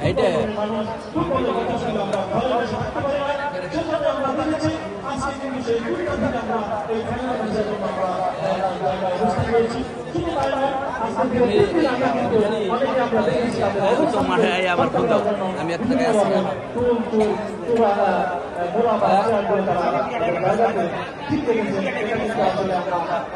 এইটা। আমি এক জায়গায়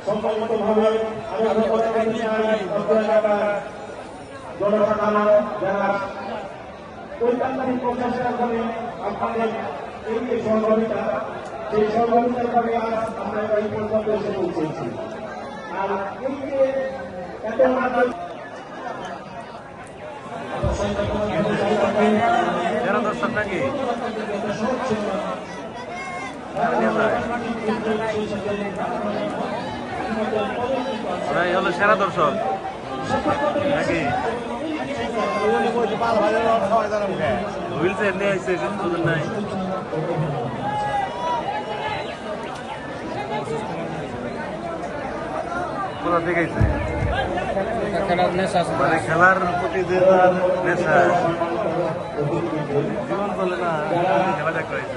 পরিষদ সম্মিলিতভাবে আরেকবার করতে চাই অগ্রযাত্রা জনসাধারণ যারা ঐকান্তিক প্রচেষ্টা করে আপনাদের এই যে সহযোগিতা সেই সহযোগিতার কারণে আজ আমরা এই পর্যন্ত এসে পৌঁছেছি আর এই যে এত যারা দর্শক নাকি ওরাই হলো সেরা দর্শক। নাকি? হুইল চেয়ার নিয়ে আসছে তোদের নাই। কোথা থেকে মানে খেলার প্রতি যে জীবন চলে না খেলা দেখা হয়েছে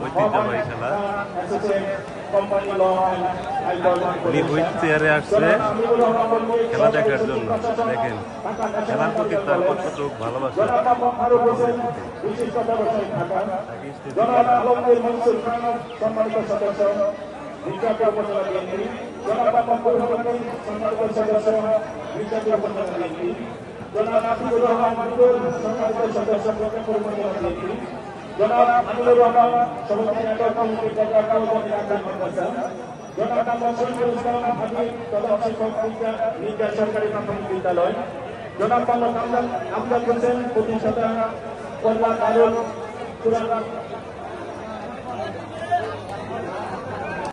ঐতিহ্যবাহী খেলা উনি হুইল চেয়ারে আসছে খেলা দেখার জন্য দেখেন খেলার প্রতি তার কতটুকু ভালোবাসা তাকে জনাব আমিনুর রহমান সভাপতি নাটক কর্মকর্তা ও নির্বাচন কর্মকর্তা জনাব শহীদুল ইসলাম হাবিব প্রধান শিক্ষক নির্যা সরকারি প্রাথমিক বিদ্যালয়, জনাব মোহাম্মদ আমজাদ প্রতিষ্ঠাতা কল্যাণ পুরান